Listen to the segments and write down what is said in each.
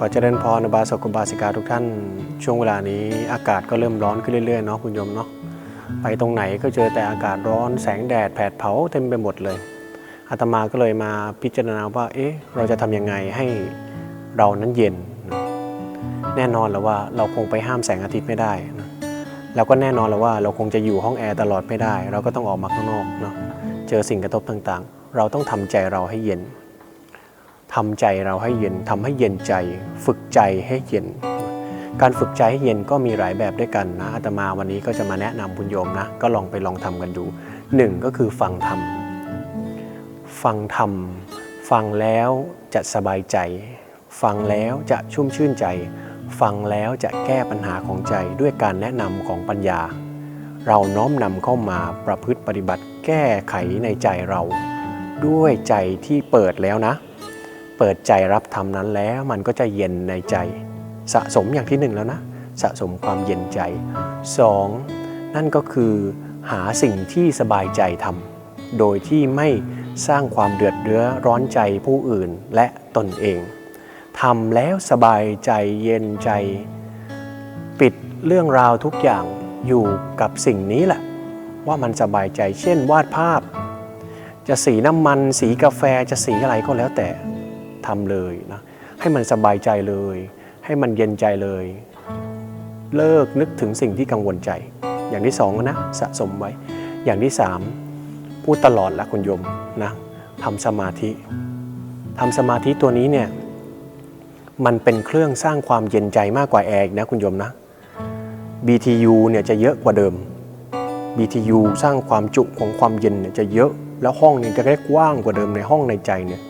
ขอเจริญพรบาสกุบาสิกาทุกท่าน ช่วงเวลานี้อากาศก็เริ่มร้อนขึ้นเรื่อยๆเนาะคุณโยมเนาะไปตรงไหนก็เจอแต่อากาศร้อนแสงแดดแผดเผาเต็มไปหมดเลยอาตมาก็เลยมาพิจารณาว่า เอ๊ะ เราจะทำยังไงให้เรานั้นเย็น แน่นอนแล้วว่าเราคงไปห้ามแสงอาทิตย์ไม่ได้นะแล้วก็แน่นอนแล้วว่าเราคงจะอยู่ห้องแอร์ตลอดไม่ได้ เราก็ต้องออกมาข้างนอกเนาะเจอสิ่งกระทบต่างๆ เราต้องทำใจเราให้เย็น ทำใจเราให้เย็นทำให้เย็นใจ ฝึกใจให้เย็น การฝึกใจให้เย็นก็มีหลายแบบด้วยกันนะอาตมาวันนี้ก็จะมาแนะนำคุณโยมนะ ก็ลองไปลองทำกันดูหนึ่งก็คือฟังธรรมฟังธรรมฟังแล้วจะสบายใจ ฟังแล้วจะชุ่มชื่นใจ ฟังแล้วจะแก้ปัญหาของใจด้วยการแนะนำของปัญญา เราน้อมนำเข้ามาประพฤติปฏิบัติแก้ไขในใจเรา ด้วยใจที่เปิดแล้วนะ เปิดใจรับธรรมนั้นแล้วมันก็จะเย็นในใจ สะสมอย่างที่หนึ่งแล้วนะ สะสมความเย็นใจสองนั่นก็คือหาสิ่งที่สบายใจทำโดยที่ไม่สร้างความเดือดเรื้อร้อนใจผู้อื่นและตนเองทำแล้วสบายใจเย็นใจ ปิดเรื่องราวทุกอย่างอยู่กับสิ่งนี้แหละ ว่ามันสบายใจเช่นวาดภาพ จะสีน้ำมันสีกาแฟจะสีอะไรก็แล้วแต่ ทำเลยนะให้มันสบายใจเลย ให้มันเย็นใจเลย เลิกนึกถึงสิ่งที่กังวลใจ อย่างที่สองนะสะสมไว้ อย่างที่สามพูดตลอดละคุณโยมนะทำสมาธิทำสมาธิตัวนี้เนี่ยมันเป็นเครื่องสร้างความเย็นใจมากกว่าแอร์อีกนะคุณโยมนะ BTU เนี่ยจะเยอะกว่าเดิม BTU สร้างความจุของความเย็นเนี่ยจะเยอะ แล้วห้องเนี่ยจะได้กว้างกว่าเดิมในห้องในใจเนี่ย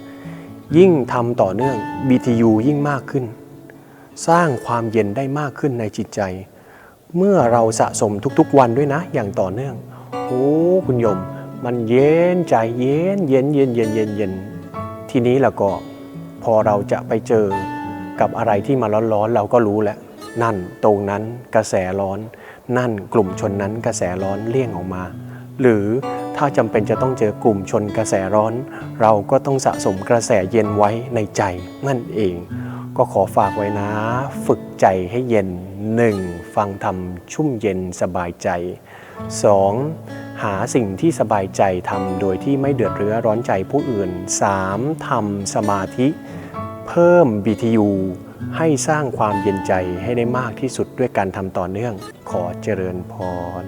ยิ่งทำต่อเนื่อง BTU ยิ่งมากขึ้น สร้างความเย็นได้มากขึ้นในจิตใจ เมื่อเราสะสมทุกๆวันด้วยนะ อย่างต่อเนื่องโอ้คุณโยม มันเย็นใจเย็นเย็นเย็นเย็นเย็นเย็นทีนี้ล้วก็พอเราจะไปเจอกับอะไรที่มาร้อนๆเราก็รู้แล้วนั่นตรงนั้นกระแสร้อน นั่นกลุ่มชนนั้นกระแสร้อนเลี่ยงออกมา หรือ ถ้าจำเป็นจะต้องเจอกลุ่มชนกระแสร้อน เราก็ต้องสะสมกระแสเย็นไว้ในใจนั่นเอง ก็ขอฝากไว้นะ ฝึกใจให้เย็น 1. ฟังธรรมชุ่มเย็นสบายใจ 2. หาสิ่งที่สบายใจทำโดยที่ไม่เดือดเรื้อร้อนใจผู้อื่น 3. ทำสมาธิ เพิ่ม BTU ให้สร้างความเย็นใจให้ได้มากที่สุดด้วยการทำต่อเนื่อง ขอเจริญพร